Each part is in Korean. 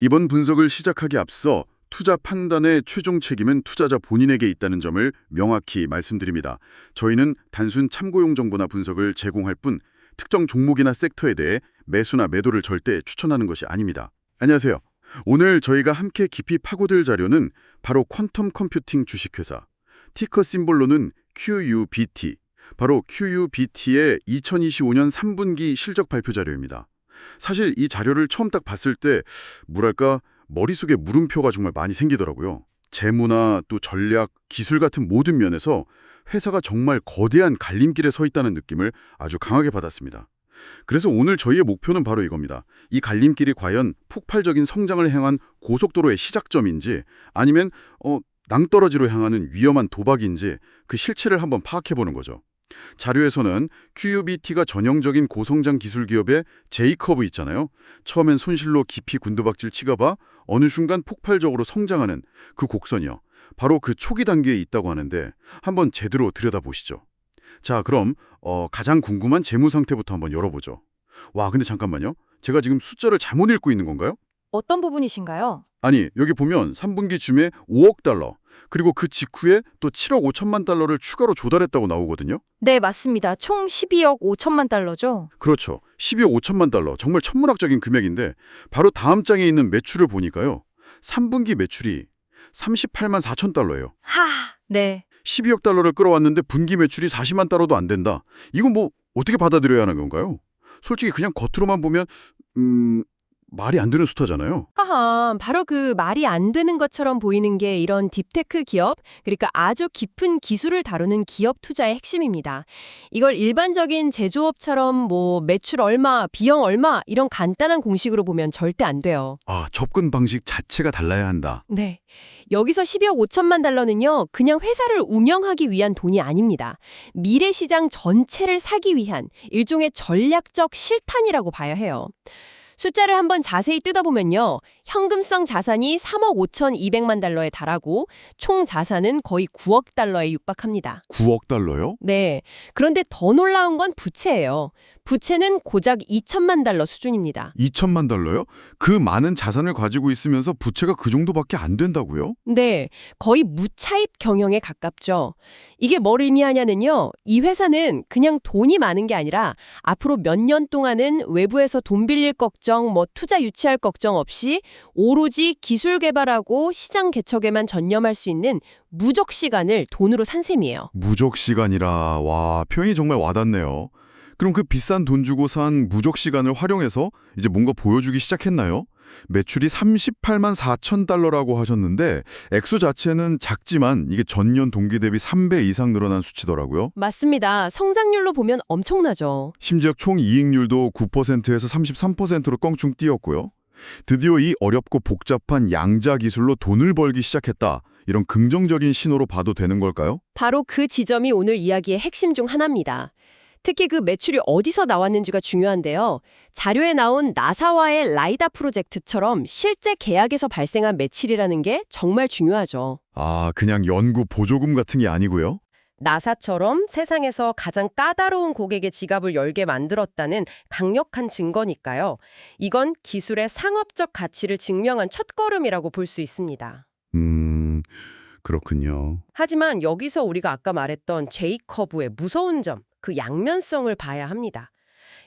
이번 분석을 시작하기 앞서 투자 판단의 최종 책임은 투자자 본인에게 있다는 점을 명확히 말씀드립니다. 저희는 단순 참고용 정보나 분석을 제공할 뿐 특정 종목이나 섹터에 대해 매수나 매도를 절대 추천하는 것이 아닙니다. 안녕하세요. 오늘 저희가 함께 깊이 파고들 자료는 바로 퀀텀 컴퓨팅 주식회사, 티커 심볼로는 QUBT, 바로 QUBT의 2025년 3분기 실적 발표 자료입니다. 사실 이 자료를 처음 딱 봤을 때 뭐랄까 머릿속에 물음표가 정말 많이 생기더라고요. 재무나 또 전략, 기술 같은 모든 면에서 회사가 정말 거대한 갈림길에 서 있다는 느낌을 아주 강하게 받았습니다. 그래서 오늘 저희의 목표는 바로 이겁니다. 이 갈림길이 과연 폭발적인 성장을 향한 고속도로의 시작점인지 아니면 어, 낭떠러지로 향하는 위험한 도박인지 그 실체를 한번 파악해보는 거죠. 자료에서는 QUBT가 전형적인 고성장 기술 기업의 J커브 있잖아요. 처음엔 손실로 깊이 군두박질 치가봐 어느 순간 폭발적으로 성장하는 그 곡선이요. 바로 그 초기 단계에 있다고 하는데 한번 제대로 들여다보시죠. 자, 그럼 어, 가장 궁금한 재무 상태부터 한번 열어보죠. 와, 근데 잠깐만요. 제가 지금 숫자를 잘못 읽고 있는 건가요? 어떤 부분이신가요? 아니, 여기 보면 3분기 쯤에 5억 달러, 그리고 그 직후에 또 7억 5천만 달러를 추가로 조달했다고 나오거든요. 네, 맞습니다. 총 12억 5천만 달러죠. 그렇죠. 12억 5천만 달러. 정말 천문학적인 금액인데 바로 다음 장에 있는 매출을 보니까요. 3분기 매출이 38만 4천 달러예요. 하, 네. 12억 달러를 끌어왔는데 분기 매출이 40만 달러도 안 된다. 이건 뭐 어떻게 받아들여야 하는 건가요? 솔직히 그냥 겉으로만 보면 음... 말이 안 되는 숫자잖아요. 하하, 바로 그 말이 안 되는 것처럼 보이는 게 이런 딥테크 기업, 그러니까 아주 깊은 기술을 다루는 기업 투자의 핵심입니다. 이걸 일반적인 제조업처럼 뭐 매출 얼마, 비용 얼마 이런 간단한 공식으로 보면 절대 안 돼요. 아, 접근 방식 자체가 달라야 한다. 네. 여기서 12억 5천만 달러는요, 그냥 회사를 운영하기 위한 돈이 아닙니다. 미래 시장 전체를 사기 위한 일종의 전략적 실탄이라고 봐야 해요. 숫자를 한번 자세히 뜯어보면요. 현금성 자산이 3억 5천2백만 달러에 달하고 총 자산은 거의 9억 달러에 육박합니다. 9억 달러요? 네. 그런데 더 놀라운 건 부채예요. 부채는 고작 2천만 달러 수준입니다. 2천만 달러요? 그 많은 자산을 가지고 있으면서 부채가 그 정도밖에 안 된다고요? 네, 거의 무차입 경영에 가깝죠. 이게 뭘 의미하냐면요. 이 회사는 그냥 돈이 많은 게 아니라 앞으로 몇 년 동안은 외부에서 돈 빌릴 걱정, 뭐 투자 유치할 걱정 없이 오로지 기술 개발하고 시장 개척에만 전념할 수 있는 무적 시간을 돈으로 산 셈이에요. 무적 시간이라 와 표현이 정말 와닿네요. 그럼 그 비싼 돈 주고 산 무적 시간을 활용해서 이제 뭔가 보여주기 시작했나요? 매출이 38만 4천 달러라고 하셨는데 액수 자체는 작지만 이게 전년 동기 대비 3배 이상 늘어난 수치더라고요. 맞습니다. 성장률로 보면 엄청나죠. 심지어 총 이익률도 9%에서 33%로 껑충 뛰었고요. 드디어 이 어렵고 복잡한 양자 기술로 돈을 벌기 시작했다. 이런 긍정적인 신호로 봐도 되는 걸까요? 바로 그 지점이 오늘 이야기의 핵심 중 하나입니다. 특히 그 매출이 어디서 나왔는지가 중요한데요. 자료에 나온 나사와의 라이다 프로젝트처럼 실제 계약에서 발생한 매출이라는 게 정말 중요하죠. 아, 그냥 연구 보조금 같은 게 아니고요. 나사처럼 세상에서 가장 까다로운 고객의 지갑을 열게 만들었다는 강력한 증거니까요. 이건 기술의 상업적 가치를 증명한 첫걸음이라고 볼 수 있습니다. 음, 그렇군요. 하지만 여기서 우리가 아까 말했던 제이커브의 무서운 점, 그 양면성을 봐야 합니다.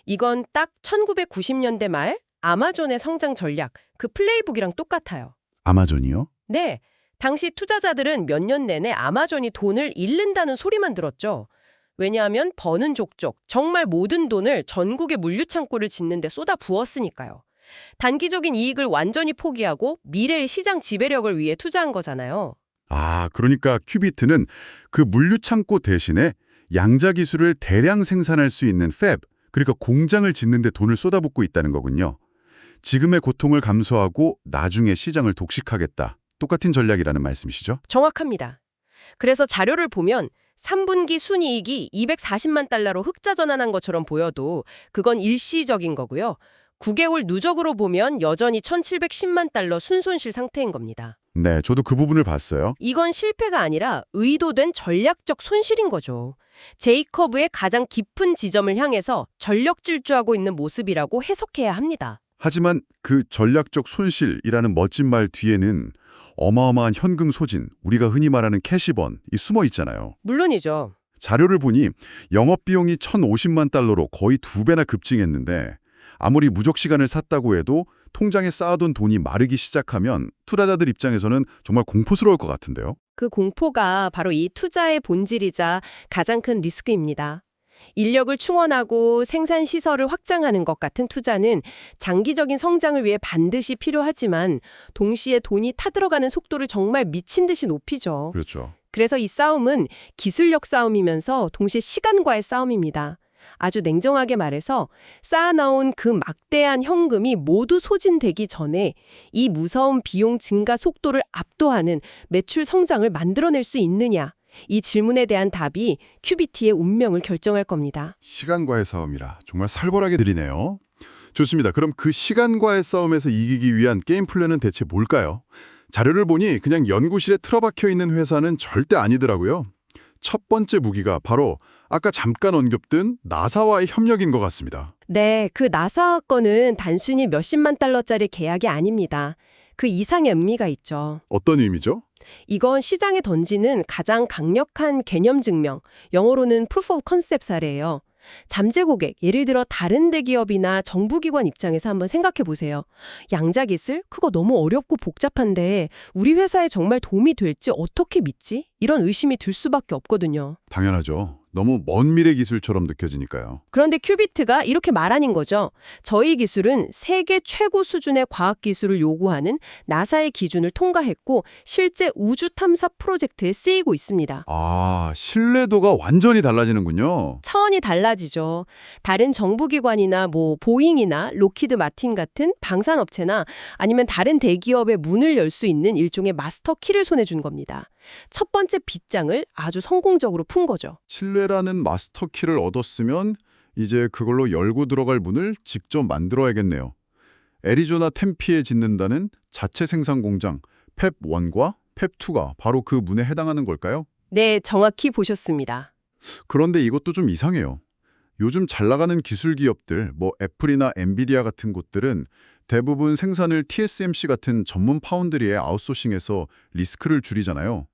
이건 딱 1990년대 말 아마존의 성장 전략, 그 플레이북이랑 똑같아요. 아마존이요? 네, 당시 투자자들은 몇 년 내내 아마존이 돈을 잃는다는 소리만 들었죠. 왜냐하면 버는 족족, 정말 모든 돈을 전국의 물류창고를 짓는 데 쏟아 부었으니까요. 단기적인 이익을 완전히 포기하고 미래의 시장 지배력을 위해 투자한 거잖아요. 아, 그러니까 큐비트는 그 물류 창고 대신에 양자 기술을 대량 생산할 수 있는 팹, 그러니까 공장을 짓는 데 돈을 쏟아붓고 있다는 거군요. 지금의 고통을 감수하고 나중에 시장을 독식하겠다. 똑같은 전략이라는 말씀이시죠? 정확합니다. 그래서 자료를 보면 3분기 순이익이 240만 달러로 흑자 전환한 것처럼 보여도 그건 일시적인 거고요. 9개월 누적으로 보면 여전히 1,710만 달러 순손실 상태인 겁니다. 네, 저도 그 부분을 봤어요. 이건 실패가 아니라 의도된 전략적 손실인 거죠. 제이커브의 가장 깊은 지점을 향해서 전력 질주하고 있는 모습이라고 해석해야 합니다. 하지만 그 전략적 손실이라는 멋진 말 뒤에는 어마어마한 현금 소진, 우리가 흔히 말하는 캐시번이 숨어 있잖아요. 물론이죠. 자료를 보니 영업비용이 1,050만 달러로 거의 두 배나 급증했는데 아무리 무적 시간을 샀다고 해도 통장에 쌓아둔 돈이 마르기 시작하면 투자자들 입장에서는 정말 공포스러울 것 같은데요. 그 공포가 바로 이 투자의 본질이자 가장 큰 리스크입니다. 인력을 충원하고 생산 시설을 확장하는 것 같은 투자는 장기적인 성장을 위해 반드시 필요하지만 동시에 돈이 타들어가는 속도를 정말 미친 듯이 높이죠. 그렇죠. 그래서 이 싸움은 기술력 싸움이면서 동시에 시간과의 싸움입니다. 아주 냉정하게 말해서 쌓아놓은 그 막대한 현금이 모두 소진되기 전에 이 무서운 비용 증가 속도를 압도하는 매출 성장을 만들어낼 수 있느냐. 이 질문에 대한 답이 큐비티의 운명을 결정할 겁니다. 시간과의 싸움이라 정말 살벌하게 들리네요. 좋습니다. 그럼 그 시간과의 싸움에서 이기기 위한 게임 플랜은 대체 뭘까요? 자료를 보니 그냥 연구실에 틀어박혀 있는 회사는 절대 아니더라고요. 첫 번째 무기가 바로 아까 잠깐 언급된 나사와의 협력인 것 같습니다. 네, 그 나사 건은 단순히 몇십만 달러짜리 계약이 아닙니다. 그 이상의 의미가 있죠. 어떤 의미죠? 이건 시장에 던지는 가장 강력한 개념 증명, 영어로는 proof of concept 사례예요. 잠재 고객, 예를 들어 다른 대기업이나 정부기관 입장에서 한번 생각해 보세요. 양자 기술? 그거 너무 어렵고 복잡한데 우리 회사에 정말 도움이 될지 어떻게 믿지? 이런 의심이 들 수밖에 없거든요. 당연하죠. 너무 먼 미래 기술처럼 느껴지니까요. 그런데 큐비트가 이렇게 말하는 거죠. 저희 기술은 세계 최고 수준의 과학 기술을 요구하는 나사의 기준을 통과했고 실제 우주 탐사 프로젝트에 쓰이고 있습니다. 아, 신뢰도가 완전히 달라지는군요. 차원이 달라지죠. 다른 정부기관이나 뭐 보잉이나 로키드 마틴 같은 방산업체나 아니면 다른 대기업의 문을 열 수 있는 일종의 마스터 키를 손에 준 겁니다. 첫 번째 빗장을 아주 성공적으로 푼 거죠. 신뢰라는 마스터 키를 얻었으면 이제 그걸로 열고 들어갈 문을 직접 만들어야겠네요. 애리조나 템피에 짓는다는 자체 생산 공장 펩1과 펩2가 바로 그 문에 해당하는 걸까요? 네, 정확히 보셨습니다. 그런데 이것도 좀 이상해요. 요즘 잘 나가는 기술 기업들, 뭐 애플이나 엔비디아 같은 곳들은 대부분 생산을 TSMC 같은 전문 파운드리에 아웃소싱해서 리스크를 줄이잖아요.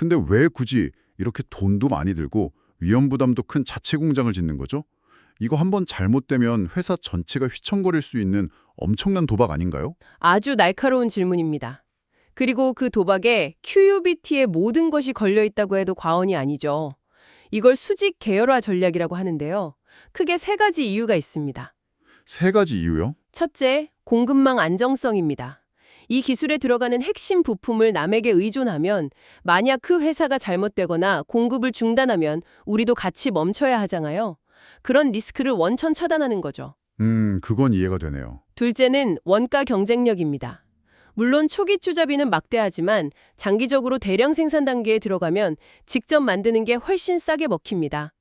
근데 왜 굳이 이렇게 돈도 많이 들고 위험 부담도 큰 자체 공장을 짓는 거죠? 이거 한번 잘못되면 회사 전체가 휘청거릴 수 있는 엄청난 도박 아닌가요? 아주 날카로운 질문입니다. 그리고 그 도박에 QUBT의 모든 것이 걸려 있다고 해도 과언이 아니죠. 이걸 수직 계열화 전략이라고 하는데요. 크게 세 가지 이유가 있습니다. 세 가지 이유요? 첫째, 공급망 안정성입니다. 이 기술에 들어가는 핵심 부품을 남에게 의존하면 만약 그 회사가 잘못되거나 공급을 중단하면 우리도 같이 멈춰야 하잖아요. 그런 리스크를 원천 차단하는 거죠. 음, 그건 이해가 되네요. 둘째는 원가 경쟁력입니다. 물론 초기 투자비는 막대하지만 장기적으로 대량 생산 단계에 들어가면 직접 만드는 게 훨씬 싸게 먹힙니다.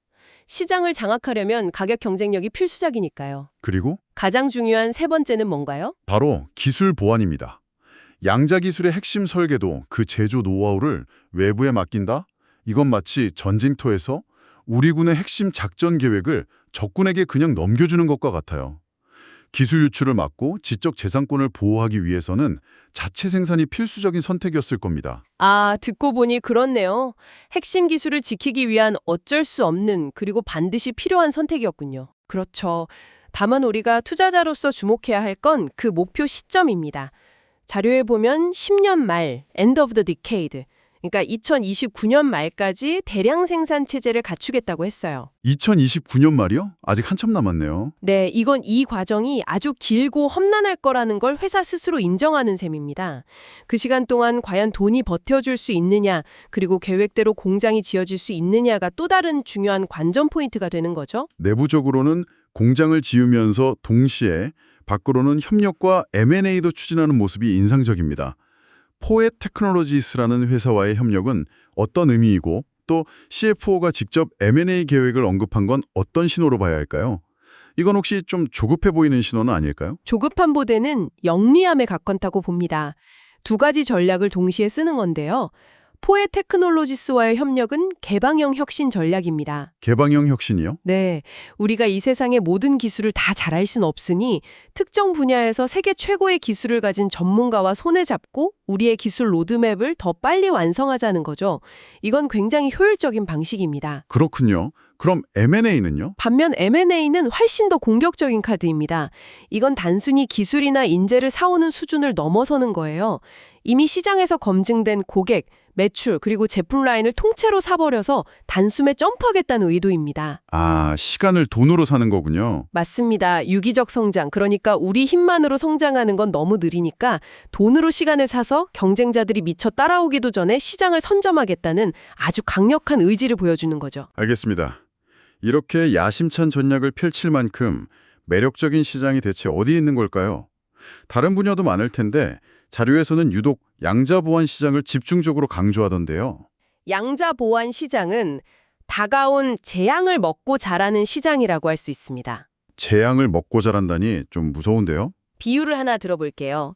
시장을 장악하려면 가격 경쟁력이 필수적이니까요. 그리고 가장 중요한 세 번째는 뭔가요? 바로 기술 보안입니다. 양자 기술의 핵심 설계도 그 제조 노하우를 외부에 맡긴다? 이건 마치 전쟁터에서 우리 군의 핵심 작전 계획을 적군에게 그냥 넘겨주는 것과 같아요. 기술 유출을 막고 지적 재산권을 보호하기 위해서는 자체 생산이 필수적인 선택이었을 겁니다. 아, 듣고 보니 그렇네요. 핵심 기술을 지키기 위한 어쩔 수 없는 그리고 반드시 필요한 선택이었군요. 그렇죠. 다만 우리가 투자자로서 주목해야 할 건 그 목표 시점입니다. 자료에 보면 10년 말, end of the decade, 그러니까 2029년 말까지 대량 생산 체제를 갖추겠다고 했어요. 2029년 말이요? 아직 한참 남았네요. 네, 이건 이 과정이 아주 길고 험난할 거라는 걸 회사 스스로 인정하는 셈입니다. 그 시간 동안 과연 돈이 버텨줄 수 있느냐, 그리고 계획대로 공장이 지어질 수 있느냐가 또 다른 중요한 관전 포인트가 되는 거죠. 내부적으로는 공장을 지으면서 동시에 밖으로는 협력과 M&A도 추진하는 모습이 인상적입니다. 포에 테크놀로지스라는 회사와의 협력은 어떤 의미이고 또 CFO가 직접 M&A 계획을 언급한 건 어떤 신호로 봐야 할까요? 이건 혹시 좀 조급해 보이는 신호는 아닐까요? 조급한 보대는 영리함에 가깝다고 봅니다. 두 가지 전략을 동시에 쓰는 건데요. 포에 테크놀로지스와의 협력은 개방형 혁신 전략입니다. 개방형 혁신이요? 네, 우리가 이 세상의 모든 기술을 다 잘할 순 없으니 특정 분야에서 세계 최고의 기술을 가진 전문가와 손에 잡고 우리의 기술 로드맵을 더 빨리 완성하자는 거죠. 이건 굉장히 효율적인 방식입니다. 그렇군요. 그럼 M&A는요? 반면 M&A는 훨씬 더 공격적인 카드입니다. 이건 단순히 기술이나 인재를 사오는 수준을 넘어서는 거예요. 이미 시장에서 검증된 고객, 매출, 그리고 제품 라인을 통째로 사버려서 단숨에 점프하겠다는 의도입니다. 아, 시간을 돈으로 사는 거군요. 맞습니다. 유기적 성장, 그러니까 우리 힘만으로 성장하는 건 너무 느리니까 돈으로 시간을 사서 경쟁자들이 미처 따라오기도 전에 시장을 선점하겠다는 아주 강력한 의지를 보여주는 거죠. 알겠습니다. 이렇게 야심찬 전략을 펼칠 만큼 매력적인 시장이 대체 어디 있는 걸까요? 다른 분야도 많을 텐데 자료에서는 유독 양자 보완 시장을 집중적으로 강조하던데요. 양자 보완 시장은 다가온 재앙을 먹고 자라는 시장이라고 할 수 있습니다. 재앙을 먹고 자란다니 좀 무서운데요? 비유를 하나 들어볼게요.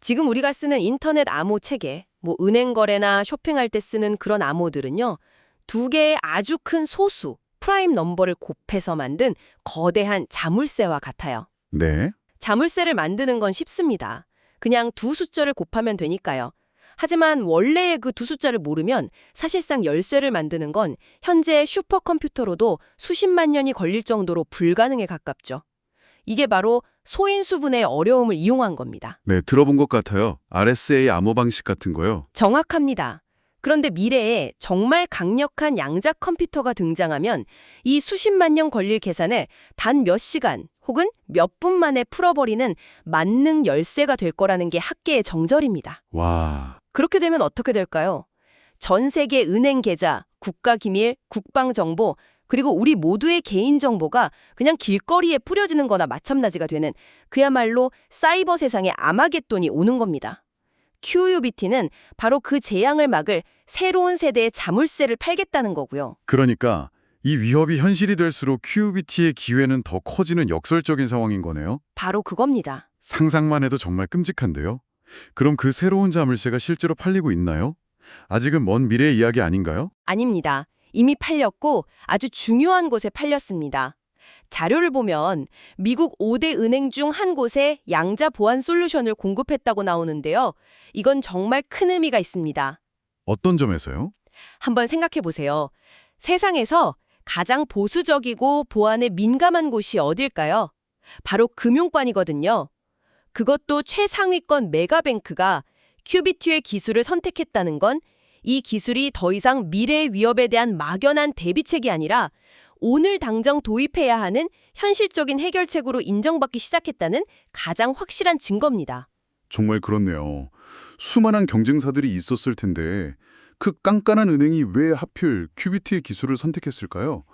지금 우리가 쓰는 인터넷 암호 체계, 뭐 은행 거래나 쇼핑할 때 쓰는 그런 암호들은요. 두 개의 아주 큰 소수, 프라임 넘버를 곱해서 만든 거대한 자물쇠와 같아요. 네. 자물쇠를 만드는 건 쉽습니다. 그냥 두 숫자를 곱하면 되니까요. 하지만 원래의 그 두 숫자를 모르면 사실상 열쇠를 만드는 건 현재의 슈퍼컴퓨터로도 수십만 년이 걸릴 정도로 불가능에 가깝죠. 이게 바로 소인수분의 어려움을 이용한 겁니다. 네, 들어본 것 같아요. RSA 암호 방식 같은 거요. 정확합니다. 그런데 미래에 정말 강력한 양자 컴퓨터가 등장하면 이 수십만 년 걸릴 계산을 단 몇 시간 혹은 몇 분 만에 풀어버리는 만능 열쇠가 될 거라는 게 학계의 정절입니다. 와, 그렇게 되면 어떻게 될까요? 전 세계 은행 계좌, 국가 기밀, 국방 정보, 그리고 우리 모두의 개인 정보가 그냥 길거리에 뿌려지는 거나 마찬가지가 되는 그야말로 사이버 세상의 아마겟돈이 오는 겁니다. QUBT는 바로 그 재앙을 막을 새로운 세대의 자물쇠를 팔겠다는 거고요. 그러니까 이 위협이 현실이 될수록 QBT의 기회는 더 커지는 역설적인 상황인 거네요. 바로 그겁니다. 상상만 해도 정말 끔찍한데요. 그럼 그 새로운 자물쇠가 실제로 팔리고 있나요? 아직은 먼 미래의 이야기 아닌가요? 아닙니다. 이미 팔렸고 아주 중요한 곳에 팔렸습니다. 자료를 보면 미국 5대 은행 중 한 곳에 양자 보안 솔루션을 공급했다고 나오는데요. 이건 정말 큰 의미가 있습니다. 어떤 점에서요? 한번 생각해 보세요. 세상에서 가장 보수적이고 보안에 민감한 곳이 어딜까요? 바로 금융권이거든요. 그것도 최상위권 메가뱅크가 큐비트의 기술을 선택했다는 건 이 기술이 더 이상 미래의 위협에 대한 막연한 대비책이 아니라 오늘 당장 도입해야 하는 현실적인 해결책으로 인정받기 시작했다는 가장 확실한 증거입니다. 정말 그렇네요. 수많은 경쟁사들이 있었을 텐데 그 깐깐한 은행이 왜 하필 QBT의 기술을 선택했을까요?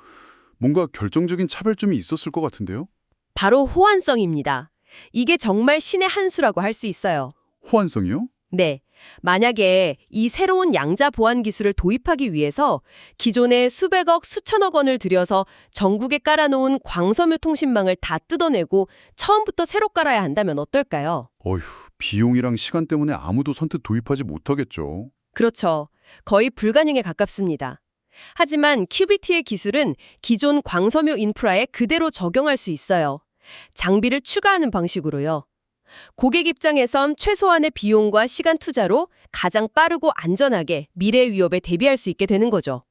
뭔가 결정적인 차별점이 있었을 것 같은데요? 바로 호환성입니다. 이게 정말 신의 한 수라고 할 수 있어요. 호환성이요? 네. 만약에 이 새로운 양자 보안 기술을 도입하기 위해서 기존에 수백억, 수천억 원을 들여서 전국에 깔아놓은 광섬유 통신망을 다 뜯어내고 처음부터 새로 깔아야 한다면 어떨까요? 어휴, 비용이랑 시간 때문에 아무도 선뜻 도입하지 못하겠죠. 그렇죠. 거의 불가능에 가깝습니다. 하지만 큐비티의 기술은 기존 광섬유 인프라에 그대로 적용할 수 있어요. 장비를 추가하는 방식으로요. 고객 입장에선 최소한의 비용과 시간 투자로 가장 빠르고 안전하게 미래 위협에 대비할 수 있게 되는 거죠.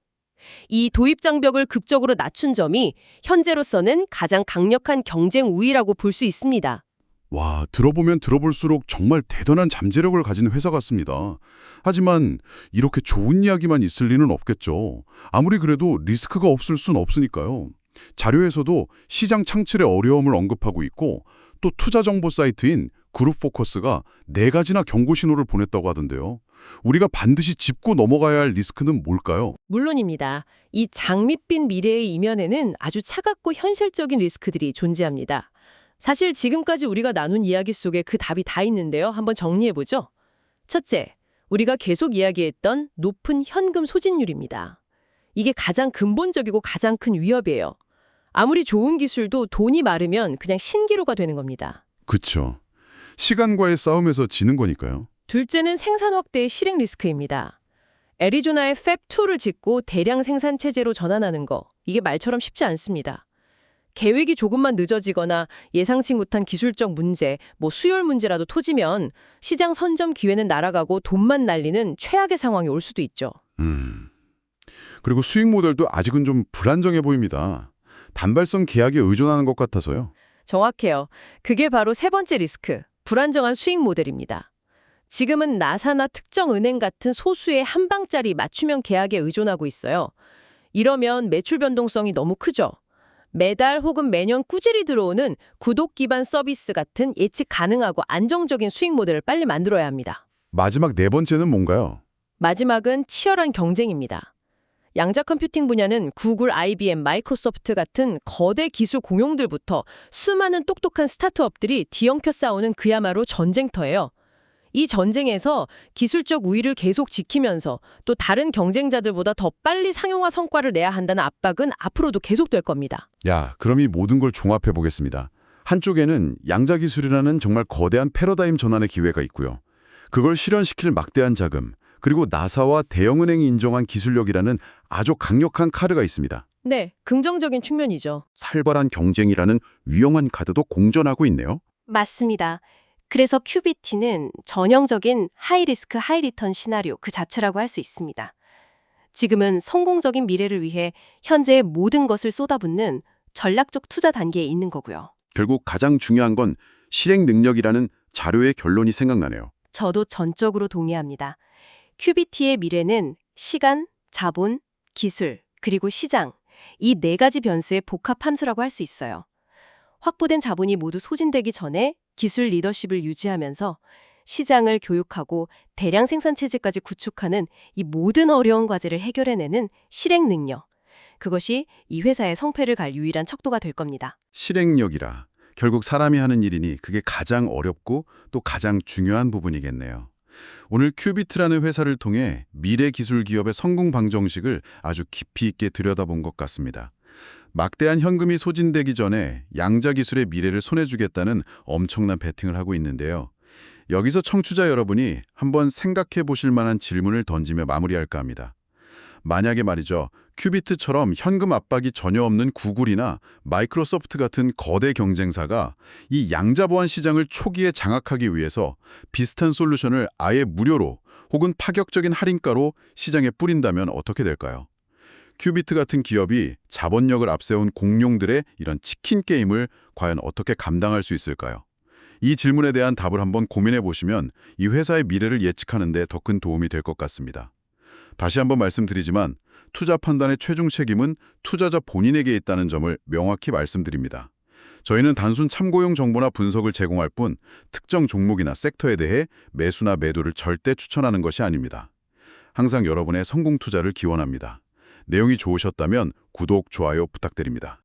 이 도입 장벽을 극적으로 낮춘 점이 현재로서는 가장 강력한 경쟁 우위라고 볼 수 있습니다. 와, 들어보면 들어볼수록 정말 대단한 잠재력을 가진 회사 같습니다. 하지만 이렇게 좋은 이야기만 있을 리는 없겠죠. 아무리 그래도 리스크가 없을 순 없으니까요. 자료에서도 시장 창출의 어려움을 언급하고 있고 또 투자 정보 사이트인 그룹 포커스가 네 가지나 경고 신호를 보냈다고 하던데요. 우리가 반드시 짚고 넘어가야 할 리스크는 뭘까요? 물론입니다. 이 장밋빛 미래의 이면에는 아주 차갑고 현실적인 리스크들이 존재합니다. 사실 지금까지 우리가 나눈 이야기 속에 그 답이 다 있는데요. 한번 정리해보죠. 첫째, 우리가 계속 이야기했던 높은 현금 소진율입니다. 이게 가장 근본적이고 가장 큰 위협이에요. 아무리 좋은 기술도 돈이 마르면 그냥 신기루가 되는 겁니다. 그쵸. 시간과의 싸움에서 지는 거니까요. 둘째는 생산 확대의 실행 리스크입니다. 애리조나에 팹2를 짓고 대량 생산 체제로 전환하는 거 이게 말처럼 쉽지 않습니다. 계획이 조금만 늦어지거나 예상치 못한 기술적 문제, 뭐 수율 문제라도 터지면 시장 선점 기회는 날아가고 돈만 날리는 최악의 상황이 올 수도 있죠. 음. 그리고 수익 모델도 아직은 좀 불안정해 보입니다. 단발성 계약에 의존하는 것 같아서요. 정확해요. 그게 바로 세 번째 리스크, 불안정한 수익 모델입니다. 지금은 나사나 특정 은행 같은 소수의 한 방짜리 맞춤형 계약에 의존하고 있어요. 이러면 매출 변동성이 너무 크죠. 매달 혹은 매년 꾸준히 들어오는 구독 기반 서비스 같은 예측 가능하고 안정적인 수익 모델을 빨리 만들어야 합니다. 마지막 네 번째는 뭔가요? 마지막은 치열한 경쟁입니다. 양자 컴퓨팅 분야는 구글, IBM, 마이크로소프트 같은 거대 기술 공용들부터 수많은 똑똑한 스타트업들이 뒤엉켜 싸우는 그야말로 전쟁터예요. 이 전쟁에서 기술적 우위를 계속 지키면서 또 다른 경쟁자들보다 더 빨리 상용화 성과를 내야 한다는 압박은 앞으로도 계속될 겁니다. 야, 그럼 이 모든 걸 종합해 보겠습니다. 한쪽에는 양자 기술이라는 정말 거대한 패러다임 전환의 기회가 있고요. 그걸 실현시킬 막대한 자금, 그리고 나사와 대형은행이 인정한 기술력이라는 아주 강력한 카드가 있습니다. 네, 긍정적인 측면이죠. 살벌한 경쟁이라는 위험한 카드도 공존하고 있네요. 맞습니다. 그래서 큐비티는 전형적인 하이리스크 하이리턴 시나리오 그 자체라고 할 수 있습니다. 지금은 성공적인 미래를 위해 현재의 모든 것을 쏟아붓는 전략적 투자 단계에 있는 거고요. 결국 가장 중요한 건 실행 능력이라는 자료의 결론이 생각나네요. 저도 전적으로 동의합니다. 큐비티의 미래는 시간, 자본, 기술, 그리고 시장 이 네 가지 변수의 복합 함수라고 할 수 있어요. 확보된 자본이 모두 소진되기 전에 기술 리더십을 유지하면서 시장을 교육하고 대량 생산 체제까지 구축하는 이 모든 어려운 과제를 해결해내는 실행 능력. 그것이 이 회사의 성패를 갈 유일한 척도가 될 겁니다. 실행력이라 결국 사람이 하는 일이니 그게 가장 어렵고 또 가장 중요한 부분이겠네요. 오늘 큐비트라는 회사를 통해 미래 기술 기업의 성공 방정식을 아주 깊이 있게 들여다본 것 같습니다. 막대한 현금이 소진되기 전에 양자 기술의 미래를 손에 주겠다는 엄청난 베팅을 하고 있는데요. 여기서 청취자 여러분이 한번 생각해 보실 만한 질문을 던지며 마무리할까 합니다. 만약에 말이죠. 큐비트처럼 현금 압박이 전혀 없는 구글이나 마이크로소프트 같은 거대 경쟁사가 이 양자 보안 시장을 초기에 장악하기 위해서 비슷한 솔루션을 아예 무료로 혹은 파격적인 할인가로 시장에 뿌린다면 어떻게 될까요? 큐비트 같은 기업이 자본력을 앞세운 공룡들의 이런 치킨 게임을 과연 어떻게 감당할 수 있을까요? 이 질문에 대한 답을 한번 고민해 보시면 이 회사의 미래를 예측하는 데 더 큰 도움이 될 것 같습니다. 다시 한번 말씀드리지만 투자 판단의 최종 책임은 투자자 본인에게 있다는 점을 명확히 말씀드립니다. 저희는 단순 참고용 정보나 분석을 제공할 뿐 특정 종목이나 섹터에 대해 매수나 매도를 절대 추천하는 것이 아닙니다. 항상 여러분의 성공 투자를 기원합니다. 내용이 좋으셨다면 구독, 좋아요 부탁드립니다.